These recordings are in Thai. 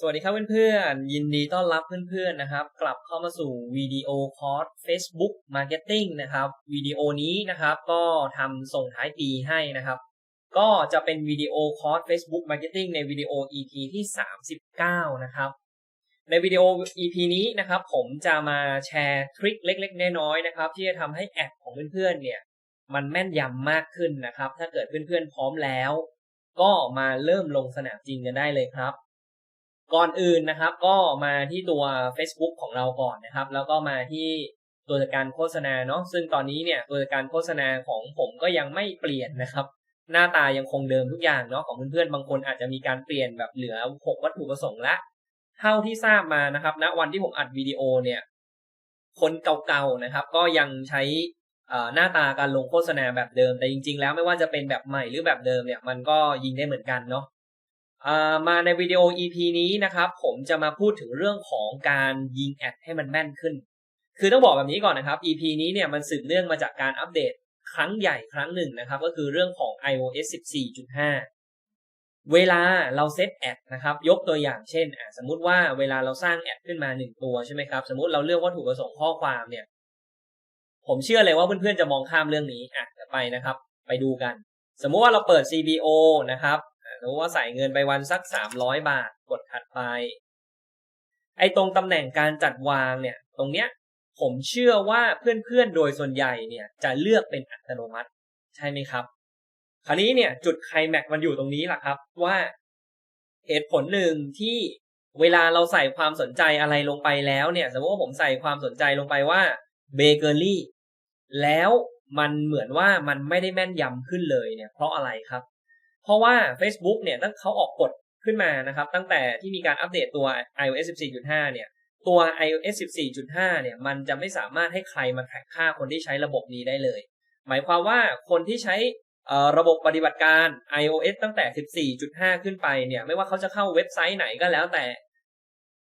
สวัสดีครับเพื่อนๆ ยินดีต้อนรับเพื่อนๆนะครับ กลับเข้ามาสู่วิดีโอคอร์ส Facebook Marketing นะครับวิดีโอนี้นะครับก็ทำส่งท้ายปีให้นะครับ ก็จะเป็นวิดีโอคอร์ส Facebook Marketing ในวิดีโอ EP ที่ 39 นะครับ ในวิดีโอ EP นี้นะครับ ผมจะมาแชร์ทริคเล็กๆ น้อยๆนะครับ ที่จะทำให้แอดของเพื่อนๆเนี่ย มันแม่นยำมากขึ้นนะครับ ถ้าเกิดเพื่อนๆพร้อมแล้ว ก็มาเริ่มลงสนามจริงกันได้เลยครับ ก่อนอื่นนะครับ ก็มาที่ตัว Facebook ของเราก่อนนะครับ แล้วก็มาที่ตัวจัดการโฆษณาเนาะซึ่งตอนนี้เนี่ยตัวจัดการโฆษณาของผมก็ยังไม่เปลี่ยนนะครับ หน้าตายังคงเดิมทุกอย่างเนาะของเพื่อนๆบางคนอาจจะมีการเปลี่ยนแบบเหลือ 6 วัตถุประสงค์ละเท่าที่ทราบมานะครับณวันที่ผมอัดวิดีโอเนี่ยคนเก่าๆนะครับ ก็ยังใช้หน้าตาการลงโฆษณาแบบเดิม แต่จริง ๆ แล้วไม่ว่าจะเป็นแบบใหม่หรือแบบเดิมเนี่ยมันก็ยิงได้เหมือนกันเนาะ มาในวิดีโอ EP นี้นะครับ ผมจะมาพูดถึงเรื่องของการยิงแอดให้มันแม่นขึ้น คือต้องบอกแบบนี้ก่อนนะครับ EP นี้เนี่ยมันสืบเนื่องมาจากการอัปเดตครั้งใหญ่ครั้งหนึ่งนะครับ ก็คือเรื่องของ iOS 14.5 เวลาเราเซตแอดนะครับ ยกตัวอย่างเช่นสมมุติว่าเวลาเราสร้างแอดขึ้นมาหนึ่งตัวใช่ไหมครับ สมมุติเราเลือกวัตถุประสงค์ข้อความเนี่ย ผมเชื่อเลยว่าเพื่อนๆจะมองข้ามเรื่องนี้อะไปนะครับ ไปดูกัน สมมุติว่าเราเปิด CBO นะครับ สมมติว่าใส่เงินไปวันสักสามร้อยบาท กดถัดไป ไอ้ตรงตำแหน่งการจัดวางเนี่ย ตรงเนี้ย ผมเชื่อว่าเพื่อนๆโดยส่วนใหญ่เนี่ย จะเลือกเป็นอัตโนมัติ ใช่ไหมครับ คราวนี้เนี่ย จุดไคลแม็กมันอยู่ตรงนี้แหละครับว่าเหตุผลหนึ่งที่เวลาเราใส่ความสนใจอะไรลงไปแล้วเนี่ย สมมติว่าผมใส่ความสนใจลงไปว่าเบเกอรี่แล้วมันเหมือนว่ามันไม่ได้แม่นยำขึ้นเลยเนี่ย เพราะอะไรครับ เพราะว่า Facebook เนี่ยตั้งเขาออกกฎขึ้นมานะครับ ตั้งแต่ที่มีการอัปเดตตัว iOS 14.5 เนี่ย ตัว iOS 14.5 เนี่ย มันจะไม่สามารถให้ใครมาแท็กค่าคนที่ใช้ระบบนี้ได้เลย หมายความว่าคนที่ใช้ระบบปฏิบัติการ iOS ตั้งแต่ 14.5 ขึ้นไปเนี่ย ไม่ว่าเขาจะเข้าเว็บไซต์ไหนก็แล้วแต่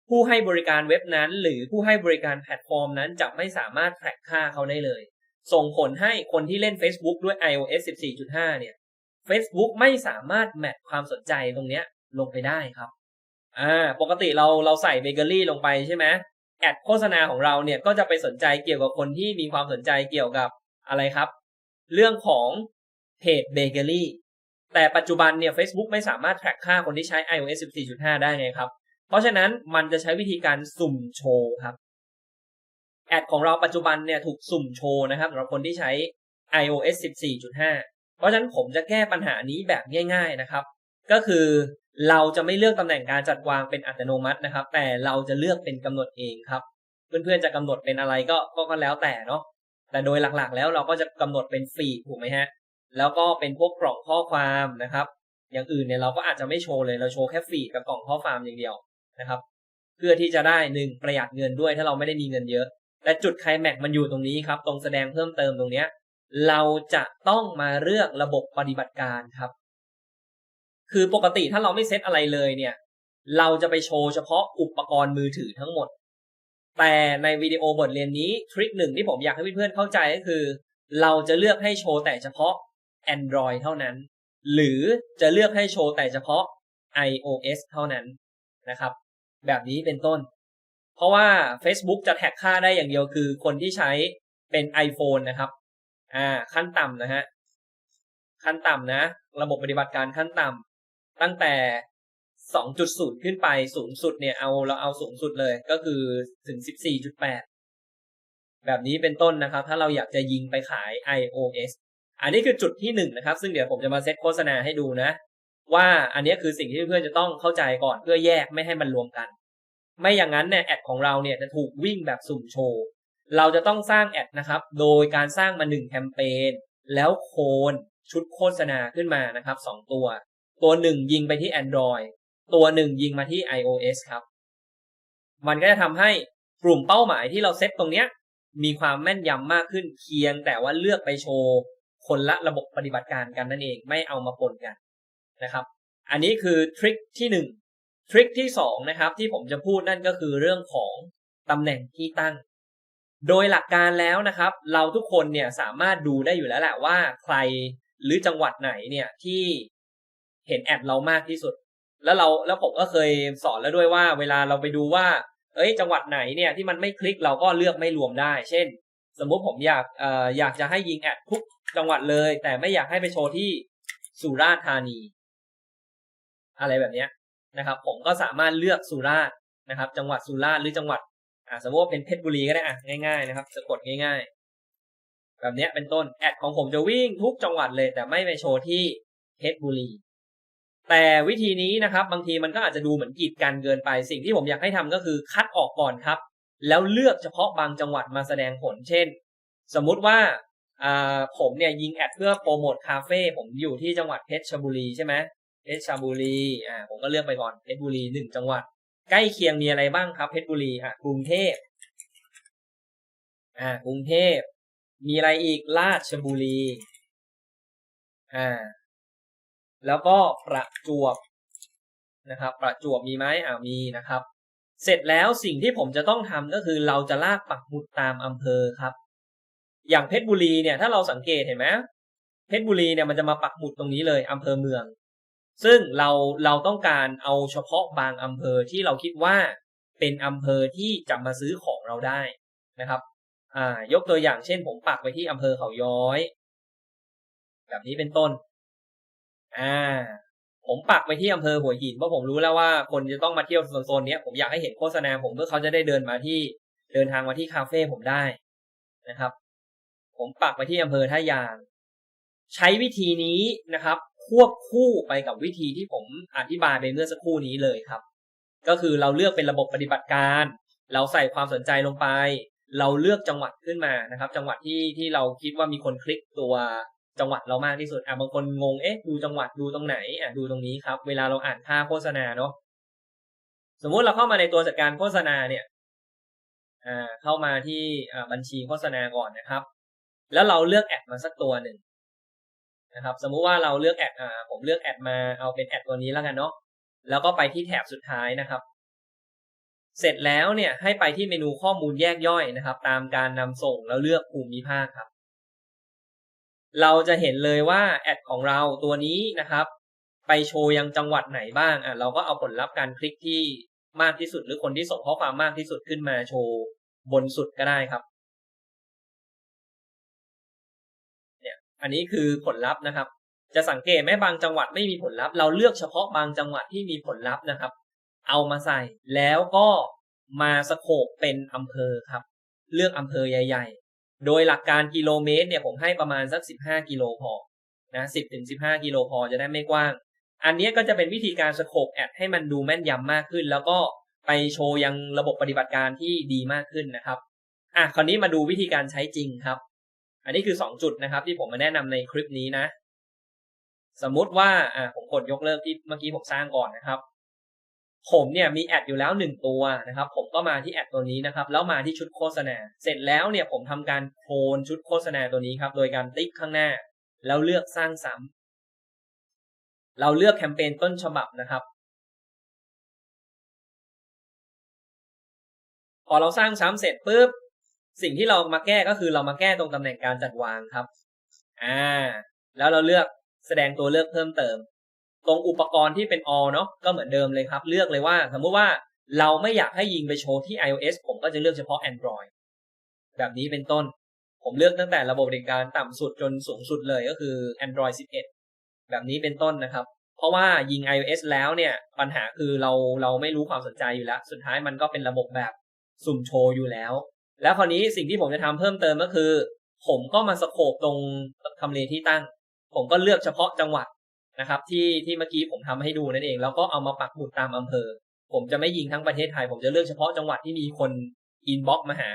ผู้ให้บริการเว็บนั้น หรือผู้ให้บริการแพลตฟอร์มนั้นจะไม่สามารถแทร็กค่าเขาได้เลย ส่งผลให้คนที่เล่น Facebook ด้วย iOS 14.5 เนี่ย Facebook ไม่สามารถแมทความสนใจตรงเนี้ยลงไปได้ครับอ่าปกติเราเราใส่เบเกอรี่ลงไปใช่ไหมแอดโฆษณาของเราเนี่ยก็จะไปสนใจเกี่ยวกับคนที่มีความสนใจเกี่ยวกับอะไรครับ เรื่องของเพจเบเกอรี่แต่ปัจจุบันเนี่ย Facebook ไม่สามารถแทร็กค่าคนที่ใช้ iOS 14.5 ได้ไงครับ เพราะฉะนั้นมันจะใช้วิธีการสุ่มโชว์ครับ แอดของเราปัจจุบันเนี่ยถูกสุ่มโชว์นะครับสำหรับคนที่ใช้ iOS 14.5 เพราะฉะนั้นผมจะแก้ปัญหานี้แบบง่าย ๆนะครับ ก็คือเราจะไม่เลือกตำแหน่งการจัดวางเป็นอัตโนมัตินะครับ แต่เราจะเลือกเป็นกำหนดเองครับ เพื่อนๆจะกำหนดเป็นอะไรก็ก็แล้วแต่เนาะแต่โดยหลักๆ แล้วเราก็จะกำหนดเป็นฟีดถูกไหมฮะแล้วก็เป็นพวกกล่องข้อความนะครับ อย่างอื่นเนี่ยเราก็อาจจะไม่โชว์เลยเราโชว์แค่ฟีดกับกล่องข้อความอย่างเดียวนะครับ เพื่อที่จะได้หนึ่งประหยัดเงินด้วยถ้าเราไม่ได้มีเงินเยอะ แต่จุดไคลแม็กมันอยู่ตรงนี้ครับ ตรงแสดงเพิ่มเติมตรงเนี้ย เราจะต้องมาเลือกระบบปฏิบัติการครับ คือปกติถ้าเราไม่เซตอะไรเลยเนี่ย เราจะไปโชว์เฉพาะอุปกรณ์มือถือทั้งหมด แต่ในวิดีโอบทเรียนนี้ทริคหนึ่งที่ผมอยากให้เพื่อนๆเข้าใจก็คือ เราจะเลือกให้โชว์แต่เฉพาะ Android เท่านั้น หรือจะเลือกให้โชว์แต่เฉพาะ iOS เท่านั้นนะครับ แบบนี้เป็นต้น เพราะว่า Facebook จะแท็กค่าได้อย่างเดียวคือคนที่ใช้เป็น iPhone นะครับ อ่าขั้นต่ำนะฮะขั้นต่ำนะ ระบบปฏิบัติการขั้นต่ำตั้งแต่ 2.0 ขึ้นไปสูงสุดเนี่ยเอาเราเอาสูงสุดเลยก็คือถึง 14.8 แบบนี้เป็นต้นนะครับ ถ้าเราอยากจะยิงไปขาย iOS อันนี้คือจุดที่1นนะครับ ซึ่งเดี๋ยวผมจะมาเซตโฆษณาให้ดูนะ ว่าอันนี้คือสิ่งที่เพื่อนจะต้องเข้าใจก่อนเพื่อแยกไม่ให้มันรวมกัน ไม่อย่างนั้นเนี่ยแอดของเราเนี่ยจะถูกวิ่งแบบสุ่มโชว์ เราจะต้องสร้างแอดนะครับ โดยการสร้างมาหนึ่งแคมเปญแล้วโคนชุดโฆษณาขึ้นมานะครับสองตัว ตัวหนึ่งยิงไปที่ Android ตัวหนึ่งยิงมาที่ iOS ครับ มันก็จะทำให้กลุ่มเป้าหมายที่เราเซตตรงเนี้ย มีความแม่นยำมากขึ้นเคียง แต่ว่าเลือกไปโชว์คนละระบบปฏิบัติการกันนั่นเองไม่เอามาปนกันนะครับ อันนี้คือทริคที่หนึ่งทริคที่สองนะครับที่ผมจะพูดนั่นก็คือเรื่องของตำแหน่งที่ตั้ง โดยหลักการแล้วนะครับ เราทุกคนเนี่ยสามารถดูได้อยู่แล้วแหละว่าใครหรือจังหวัดไหนเนี่ยที่เห็นแอดเรามากที่สุด แล้วเราแล้วผมก็เคยสอนแล้วด้วยว่า เวลาเราไปดูว่า เอ้ย จังหวัดไหนเนี่ยที่มันไม่คลิกเราก็เลือกไม่รวมได้ เช่น สมมุติผมอยากเอ่ออยากจะให้ยิงแอดทุกจังหวัดเลย แต่ไม่อยากให้ไปโชว์ที่สุราษฎร์ธานี อะไรแบบเนี้ยนะครับ ผมก็สามารถเลือกสุราษฎร์นะครับ จังหวัดสุราษฎร์หรือจังหวัด อ่าสมมติว่าเป็นเพชรบุรีก็ได้อะง่าย ๆ นะครับสะกดง่ายๆ แบบเนี้ยเป็นต้นแอดของผมจะวิ่งทุกจังหวัดเลย แต่ไม่ไปโชว์ที่เพชรบุรี แต่วิธีนี้นะครับ บางทีมันก็อาจจะดูเหมือนกีดกันเกินไป สิ่งที่ผมอยากให้ทำก็คือคัดออกก่อนครับ แล้วเลือกเฉพาะบางจังหวัดมาแสดงผล เช่น สมมุติว่าอ่าผมเนี่ยยิงแอดเพื่อโปรโมทคาเฟ่ผมอยู่ที่จังหวัดเพชรบุรีใช่ไหมเพชรบุรีอ่าผมก็เลือกไปก่อนเพชรบุรีหนึ่งจังหวัด ใกล้เคียงมีอะไรบ้างครับเพชรบุรีอะกรุงเทพอ่ากรุงเทพมีอะไรอีกราชบุรีอ่าแล้วก็ประจวบนะครับ ประจวบมีไหมอ่ามีนะครับ เสร็จแล้วสิ่งที่ผมจะต้องทำก็คือเราจะลากปักหมุดตามอำเภอครับ อย่างเพชรบุรีเนี่ยถ้าเราสังเกตเห็นไหมเพชรบุรีเนี่ยมันจะมาปักหมุดตรงนี้เลยอำเภอเมือง ซึ่งเราเราต้องการเอาเฉพาะบางอำเภอที่เราคิดว่าเป็นอำเภอที่จะมาซื้อของเราได้นะครับ อ่ายกตัวอย่างเช่น ผมปักไปที่อำเภอเขาย้อย แบบนี้เป็นต้น อ่า ผมปักไปที่อำเภอหัวหินเพราะผมรู้แล้วว่าคนจะต้องมาเที่ยวโซนๆนี้ผมอยากให้เห็นโฆษณาผมเพื่อเขาจะได้เดินมาที่เดินทางมาที่คาเฟ่ผมได้นะครับ ผมปักไปที่อำเภอท่ายาง ใช้วิธีนี้นะครับ ควบคู่ไปกับวิธีที่ผมอธิบายไปเมื่อสักครู่นี้เลยครับ ก็คือเราเลือกเป็นระบบปฏิบัติการ เราใส่ความสนใจลงไป เราเลือกจังหวัดขึ้นมานะครับ จังหวัดที่ที่เราคิดว่ามีคนคลิกตัวจังหวัดเรามากที่สุดอะบางคนงงเอ๊ะดูจังหวัดดูตรงไหนอะดูตรงนี้ครับ เวลาเราอ่านค่าโฆษณาเนาะสมมุติเราเข้ามาในตัวจัดการโฆษณาเนี่ยอ่าเข้ามาที่อ่าบัญชีโฆษณาก่อนนะครับ แล้วเราเลือกแอดมาสักตัวหนึ่ง นะครับ สมมุติว่าเราเลือกแอดอ่าผมเลือกแอดมาเอาเป็นแอดตัวนี้แล้วกันเนาะแล้วก็ไปที่แถบสุดท้ายนะครับ เสร็จแล้วเนี่ยให้ไปที่เมนูข้อมูลแยกย่อยนะครับ ตามการนำส่งแล้วเลือกภูมิภาคครับ เราจะเห็นเลยว่าแอดของเราตัวนี้นะครับ ไปโชว์ยังจังหวัดไหนบ้างอะเราก็เอาผลลัพธ์การคลิกที่มากที่สุดหรือคนที่ส่งข้อความมากที่สุดขึ้นมาโชว์บนสุดก็ได้ครับ อันนี้คือผลลัพธ์นะครับ จะสังเกตไหมบางจังหวัดไม่มีผลลัพธ์เราเลือกเฉพาะบางจังหวัดที่มีผลลัพธ์นะครับ เอามาใส่แล้วก็มาสโคปเป็นอำเภอครับ เลือกอำเภอใหญ่ ๆ โดยหลักการกิโลเมตรเนี่ยผมให้ประมาณสักสิบห้ากิโลพอนะสิบถึงสิบห้ากิโลพอจะได้ไม่กว้าง อันนี้ก็จะเป็นวิธีการสโคปแอดให้มันดูแม่นยำมากขึ้น แล้วก็ไปโชว์ยังระบบปฏิบัติการที่ดีมากขึ้นนะครับอะคราวนี้มาดูวิธีการใช้จริงครับ อันนี้คือสองจุดนะครับ ที่ผมมาแนะนำในคลิปนี้นะ สมมุติว่าอะผมกดยกเลิกที่เมื่อกี้ผมสร้างก่อนนะครับ ผมเนี่ยมีแอดอยู่แล้วหนึ่งตัวนะครับ ผมก็มาที่แอดตัวนี้นะครับ แล้วมาที่ชุดโฆษณา เสร็จแล้วเนี่ยผมทำการโคลนชุดโฆษณาตัวนี้ครับ โดยการติ๊กข้างหน้า แล้วเลือกสร้างซ้ำเราเลือกแคมเปญต้นฉบับนะครับพอเราสร้างซ้ำเสร็จปุ๊บ สิ่งที่เรามาแก้ก็คือเรามาแก้ตรงตำแหน่งการจัดวางครับ อ่า แล้วเราเลือกแสดงตัวเลือกเพิ่มเติม ตรงอุปกรณ์ที่เป็น all เนาะก็เหมือนเดิมเลยครับ เลือกเลยว่า สมมุติว่าเราไม่อยากให้ยิงไปโชว์ที่ iOS ผมก็จะเลือกเฉพาะ Android แบบนี้เป็นต้น ผมเลือกตั้งแต่ระบบบริการต่ำสุดจนสูงสุดเลยก็คือ Android 11 แบบนี้เป็นต้นนะครับ เพราะว่ายิง iOS แล้วเนี่ย ปัญหาคือเราเราไม่รู้ความสนใจอยู่แล้ว สุดท้ายมันก็เป็นระบบแบบสุ่มโชว์อยู่แล้ว แล้วคราวนี้สิ่งที่ผมจะทำเพิ่มเติมก็คือ ผมก็มาสโคปตรงทำเลที่ตั้ง ผมก็เลือกเฉพาะจังหวัดนะครับ ที่ที่เมื่อกี้ผมทำให้ดูนั่นเอง แล้วก็เอามาปักหมุดตามอำเภอ ผมจะไม่ยิงทั้งประเทศไทย ผมจะเลือกเฉพาะจังหวัดที่มีคนอินบ็อกมาหา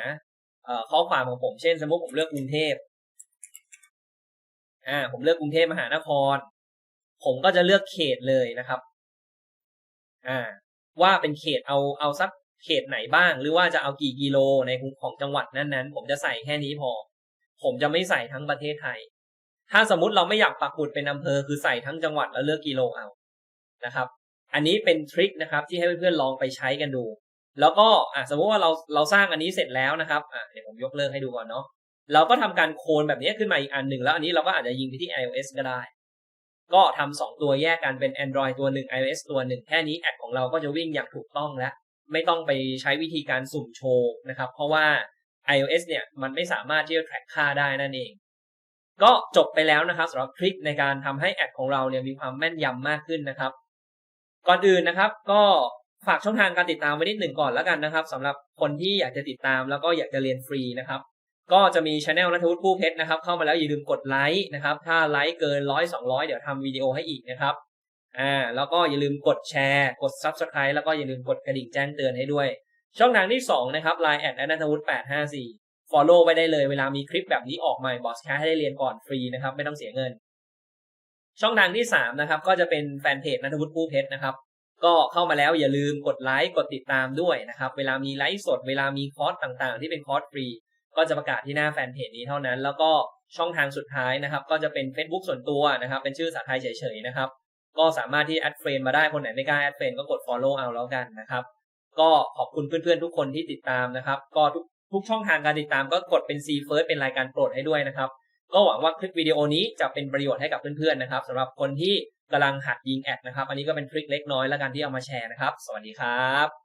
ข้อความของผมเช่น สมมติผมเลือกกรุงเทพอ่าผมเลือกกรุงเทพมหานคร ผมก็จะเลือกเขตเลยนะครับ อ่า ว่าเป็นเขตเอาเอาสัก เขตไหนบ้าง หรือว่าจะเอากี่กิโลในของจังหวัดนั้นๆ ผมจะใส่แค่นี้พอ ผมจะไม่ใส่ทั้งประเทศไทย ถ้าสมมติเราไม่อยากปักหมุดเป็นอำเภอคือใส่ทั้งจังหวัดแล้วเลือกกิโลเอานะครับ อันนี้เป็นทริคนะครับที่ให้เพื่อนๆลองไปใช้กันดู แล้วก็อะสมมติว่าเราเราสร้างอันนี้เสร็จแล้วนะครับอะเดี๋ยวผมยกเลิกให้ดูก่อนเนาะเราก็ทำการโคลนแบบนี้ขึ้นมาอีกอันหนึ่งแล้วอันนี้เราก็อาจจะยิงไปที่ iOS ก็ได้ ก็ทำสองตัวแยกกันเป็น Android ตัวหนึ่ง iOS ตัวหนึ่งแค่นี้แอดของเราก็จะวิ่งอย่างถูกต้องแล้ว ไม่ต้องไปใช้วิธีการสุ่มโชว์นะครับ เพราะว่า iOS เนี่ยมันไม่สามารถที่จะ track ค่าได้นั่นเอง ก็จบไปแล้วนะครับสำหรับทริคในการทำให้แอดของเราเนี่ยมีความแม่นยำมากขึ้นนะครับ ก่อนอื่นนะครับ ก็ฝากช่องทางการติดตามไว้นิดหนึ่งก่อนแล้วกันนะครับสำหรับคนที่อยากจะติดตามแล้วก็อยากจะเรียนฟรีนะครับ ก็จะมีช anel นัทวุฒิผู้เพชรนะครับ เข้ามาแล้วอย่าลืมกดไลค์นะครับ ถ้าไลค์เกินร้อยสองร้อยเดี๋ยวทำวิดีโอให้อีกนะครับ อ่าแล้วก็อย่าลืมกดแชร์ กด subscribe แล้วก็อย่าลืมกดกระดิ่งแจ้งเตือนให้ด้วย ช่องทางที่ 2 นะครับ Line แอดนัทวุฒิ854 follow ไว้ได้เลยเวลามีคลิปแบบนี้ออกใหม่บอสแคให้ได้เรียนก่อนฟรีนะครับ ไม่ต้องเสียเงิน ช่องทางที่ 3 นะครับ ก็จะเป็นแฟนเพจนัทวุฒิผู้เพชรนะครับ ก็เข้ามาแล้วอย่าลืมกดไลค์กดติดตามด้วยนะครับ เวลามีไลฟ์สด เวลามีคอร์สต่างๆ ที่เป็นคอร์สฟรีก็จะประกาศที่หน้าแฟนเพจนี้เท่านั้น แล้วก็ช่องทางสุดท้ายนะครับ ก็จะเป็น Facebook ส่วนตัวนะครับ เป็นชื่อสาไทยเฉยๆนะครับ ก็สามารถที่แอดเฟรนมาได้คนไหนไม่กล้าแอดเฟรนก็กด follow เอาแล้วกันนะครับ ก็ขอบคุณเพื่อนๆทุกคนที่ติดตามนะครับ ก็ทุกทุกช่องทางการติดตามก็กดเป็น C first เป็นรายการโปรดให้ด้วยนะครับ ก็หวังว่าคลิปวิดีโอนี้จะเป็นประโยชน์ให้กับเพื่อนๆนะครับสำหรับคนที่กำลังหัดยิงแอดนะครับ อันนี้ก็เป็นทริคเล็กน้อยแล้วกันที่เอามาแชร์นะครับ สวัสดีครับ